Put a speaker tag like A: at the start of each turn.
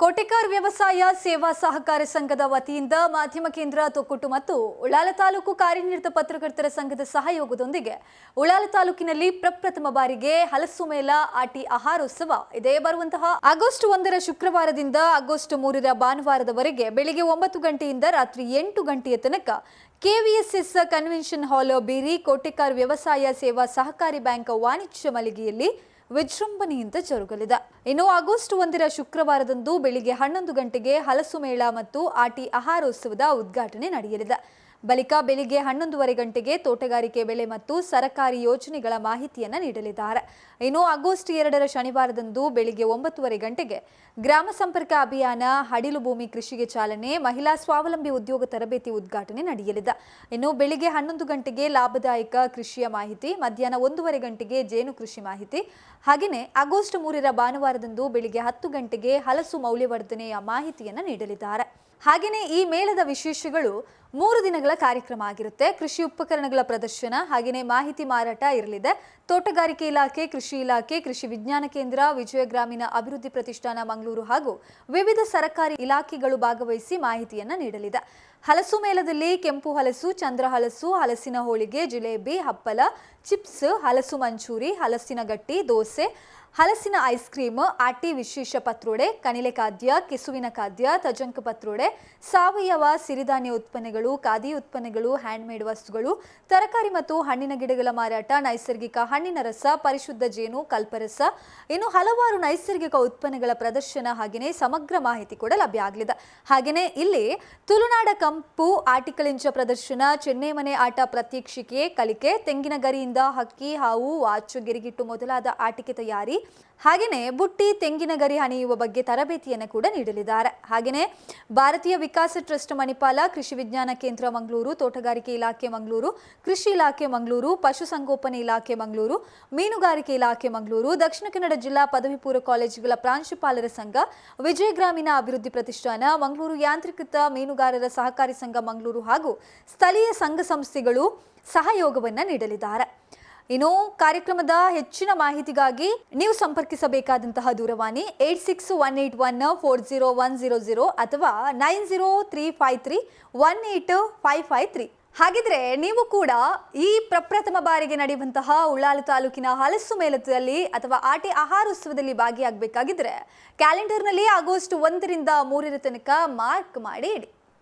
A: ಕೋಟೆಕಾರ್ ವ್ಯವಸಾಯ ಸೇವಾ ಸಹಕಾರ ಸಂಘದ ವತಿಯಿಂದ ಮಾಧ್ಯಮ ಕೇಂದ್ರ ತೊಕ್ಕೊಟ್ಟು ಮತ್ತು ಉಳ್ಳಾಲ ತಾಲೂಕು ಕಾರ್ಯನಿರತ ಪತ್ರಕರ್ತರ ಸಂಘದ ಸಹಯೋಗದೊಂದಿಗೆ ಉಳ್ಳಾಲ ತಾಲೂಕಿನಲ್ಲಿ ಪ್ರಪ್ರಥಮ ಬಾರಿಗೆ ಹಲಸು ಮೇಲ ಆಟಿ ಆಹಾರೋತ್ಸವ ಇದೇ ಬರುವಂತಹ ಆಗಸ್ಟ್ ಒಂದರ ಶುಕ್ರವಾರದಿಂದ ಆಗಸ್ಟ್ ಮೂರರ ಭಾನುವಾರದವರೆಗೆ ಬೆಳಿಗ್ಗೆ ಒಂಬತ್ತು ಗಂಟೆಯಿಂದ ರಾತ್ರಿ ಎಂಟು ಗಂಟೆಯ ತನಕ ಕೆವಿಎಸ್ಎಸ್ ಕನ್ವೆನ್ಷನ್ ಹಾಲ್ ಬೀರಿ ಕೋಟೆಕಾರ್ ವ್ಯವಸಾಯ ಸೇವಾ ಸಹಕಾರಿ ಬ್ಯಾಂಕ್ ವಾಣಿಜ್ಯ ಮಳಿಗೆಯಲ್ಲಿ ವಿಜೃಂಭಣೆಯಿಂದ ಜರುಗಲಿದೆ. ಇನ್ನು ಆಗಸ್ಟ್ ಒಂದರ ಶುಕ್ರವಾರದಂದು ಬೆಳಿಗ್ಗೆ ಹನ್ನೊಂದು ಗಂಟೆಗೆ ಹಲಸು ಮೇಳ ಮತ್ತು ಆಟಿ ಆಹಾರೋತ್ಸವದ ಉದ್ಘಾಟನೆ ನಡೆಯಲಿದೆ. ಬಳಿಕ ಬೆಳಿಗ್ಗೆ ಹನ್ನೊಂದುವರೆ ಗಂಟೆಗೆ ತೋಟಗಾರಿಕೆ ಬೆಳೆ ಮತ್ತು ಸರಕಾರಿ ಯೋಜನೆಗಳ ಮಾಹಿತಿಯನ್ನು ನೀಡಲಿದ್ದಾರೆ. ಇನ್ನು ಆಗಸ್ಟ್ ಎರಡರ ಶನಿವಾರದಂದು ಬೆಳಿಗ್ಗೆ ಒಂಬತ್ತುವರೆ ಗಂಟೆಗೆ ಗ್ರಾಮ ಸಂಪರ್ಕ ಅಭಿಯಾನ ಹಡಿಲು ಭೂಮಿ ಕೃಷಿಗೆ ಚಾಲನೆ, ಮಹಿಳಾ ಸ್ವಾವಲಂಬಿ ಉದ್ಯೋಗ ತರಬೇತಿ ಉದ್ಘಾಟನೆ ನಡೆಯಲಿದೆ. ಇನ್ನು ಬೆಳಿಗ್ಗೆ ಹನ್ನೊಂದು ಗಂಟೆಗೆ ಲಾಭದಾಯಕ ಕೃಷಿಯ ಮಾಹಿತಿ, ಮಧ್ಯಾಹ್ನ ಒಂದೂವರೆ ಗಂಟೆಗೆ ಜೇನು ಕೃಷಿ ಮಾಹಿತಿ. ಹಾಗೆಯೇ ಆಗಸ್ಟ್ ಮೂರರ ಭಾನುವಾರದಂದು ಬೆಳಿಗ್ಗೆ ಹತ್ತು ಗಂಟೆಗೆ ಹಲಸು ಮೌಲ್ಯವರ್ಧನೆಯ ಮಾಹಿತಿಯನ್ನು ನೀಡಲಿದ್ದಾರೆ. ಹಾಗೆಯೇ ಈ ಮೇಳದ ವಿಶೇಷಗಳು ಮೂರು ದಿನಗಳ ಕಾರ್ಯಕ್ರಮ ಆಗಿರುತ್ತೆ. ಕೃಷಿ ಉಪಕರಣಗಳ ಪ್ರದರ್ಶನ ಹಾಗೆಯೇ ಮಾಹಿತಿ ಮಾರಾಟ ಇರಲಿದೆ. ತೋಟಗಾರಿಕೆ ಇಲಾಖೆ, ಕೃಷಿ ಇಲಾಖೆ, ಕೃಷಿ ವಿಜ್ಞಾನ ಕೇಂದ್ರ, ವಿಜಯ ಗ್ರಾಮೀಣ ಅಭಿವೃದ್ಧಿ ಪ್ರತಿಷ್ಠಾನ ಮಂಗಳೂರು ಹಾಗೂ ವಿವಿಧ ಸರ್ಕಾರಿ ಇಲಾಖೆಗಳು ಭಾಗವಹಿಸಿ ಮಾಹಿತಿಯನ್ನು ನೀಡಲಿದೆ. ಹಲಸು ಮೇಳದಲ್ಲಿ ಕೆಂಪು ಹಲಸು, ಚಂದ್ರ ಹಲಸು, ಹಲಸಿನ ಹೋಳಿಗೆ, ಜಿಲೇಬಿ ಹಪ್ಪಲ ಚಿಪ್ಸ್, ಹಲಸು ಮಂಚೂರಿ, ಹಲಸಿನ ಗಟ್ಟಿ, ದೋಸೆ ಹಲಸಿನ ಐಸ್ ಕ್ರೀಮ್ ಆಟಿ ವಿಶೇಷ ಪತ್ರೋಡೆ ಕಣಿಲೆ ಖಾದ್ಯ, ಕೆಸುವಿನ ಖಾದ್ಯ, ತಜಂಕ ಪತ್ರೋಡೆ, ಸಾವಯವ ಸಿರಿಧಾನ್ಯ ಉತ್ಪನ್ನಗಳು, ಖಾದಿ ಉತ್ಪನ್ನಗಳು ಹ್ಯಾಂಡ್ಮೇಡ್ ವಸ್ತುಗಳು, ತರಕಾರಿ ಮತ್ತು ಹಣ್ಣಿನ ಗಿಡಗಳ ಮಾರಾಟ, ನೈಸರ್ಗಿಕ ಹಣ್ಣಿನ ರಸ, ಪರಿಶುದ್ಧ ಜೇನು, ಕಲ್ಪರಸ. ಇನ್ನು ಹಲವಾರು ನೈಸರ್ಗಿಕ ಉತ್ಪನ್ನಗಳ ಪ್ರದರ್ಶನ ಹಾಗೆಯೇ ಸಮಗ್ರ ಮಾಹಿತಿ ಕೂಡ ಲಭ್ಯ ಆಗಲಿದೆ. ಹಾಗೆಯೇ ಇಲ್ಲಿ ತುಳುನಾಡ ಕಂಪು ಆಟಿಕಳಿಂಚ ಪ್ರದರ್ಶನ, ಚೆನ್ನೈ ಮನೆ ಆಟ ಪ್ರತ್ಯಕ್ಷಿಕೆ, ಕಲಿಕೆ, ತೆಂಗಿನ ಗರಿಯಿಂದ ಹಕ್ಕಿ, ಹಾವು, ವಾಚು, ಗಿರಿಗಿಟ್ಟು ಮೊದಲಾದ ಆಟಿಕೆ ತಯಾರಿ ಹಾಗೆಯೇ ಬುಟ್ಟಿ, ತೆಂಗಿನ ಗರಿ ಹಣಿಯುವ ಬಗ್ಗೆ ತರಬೇತಿಯನ್ನು ಕೂಡ ನೀಡಲಿದ್ದಾರೆ. ಹಾಗೆಯೇ ಭಾರತೀಯ ವಿಕಾಸ ಟ್ರಸ್ಟ್ ಮಣಿಪಾಲ, ಕೃಷಿ ವಿಜ್ಞಾನ ಕೇಂದ್ರ ಮಂಗಳೂರು, ತೋಟಗಾರಿಕೆ ಇಲಾಖೆ ಮಂಗಳೂರು, ಕೃಷಿ ಇಲಾಖೆ ಮಂಗಳೂರು ಪಶುಸಂಗೋಪನೆ ಇಲಾಖೆ ಮಂಗಳೂರು, ಮೀನುಗಾರಿಕೆ ಇಲಾಖೆ ಮಂಗಳೂರು, ದಕ್ಷಿಣ ಕನ್ನಡ ಜಿಲ್ಲಾ ಪದವಿ ಪೂರ್ವ ಕಾಲೇಜುಗಳ ಪ್ರಾಂಶುಪಾಲರ ಸಂಘ, ವಿಜಯ ಗ್ರಾಮೀಣ ಅಭಿವೃದ್ಧಿ ಪ್ರತಿಷ್ಠಾನ, ಮಂಗಳೂರು ಯಾಂತ್ರೀಕೃತ ಮೀನುಗಾರರ ಸಹಕಾರಿ ಸಂಘ ಮಂಗಳೂರು ಹಾಗೂ ಸ್ಥಳೀಯ ಸಂಘ ಸಂಸ್ಥೆಗಳು ಸಹಯೋಗವನ್ನು ನೀಡಲಿದ್ದಾರೆ. ಇನ್ನು ಕಾರ್ಯಕ್ರಮದ ಹೆಚ್ಚಿನ ಮಾಹಿತಿಗಾಗಿ ನೀವು ಸಂಪರ್ಕಿಸಬೇಕಾದಂತಹ ದೂರವಾಣಿ eight six one eight one four zero one zero zero ಅಥವಾ nine zero three five three one eight five five three. ಹಾಗಿದ್ರೆ ನೀವು ಕೂಡ ಈ ಪ್ರಪ್ರಥಮ ಬಾರಿಗೆ ನಡೆಯುವಂತಹ ಉಳ್ಳಾಲು ತಾಲೂಕಿನ ಹಲಸು ಮೇಲತದಲ್ಲಿ ಅಥವಾ ಆಟಿ ಆಹಾರೋತ್ಸವದಲ್ಲಿ ಭಾಗಿಯಾಗಬೇಕಾಗಿದ್ರೆ ಕ್ಯಾಲೆಂಡರ್ನಲ್ಲಿ ಆಗಸ್ಟ್ ಒಂದರಿಂದ ಮೂರರ ತನಕ ಮಾರ್ಕ್ ಮಾಡಿ ಇಡಿ.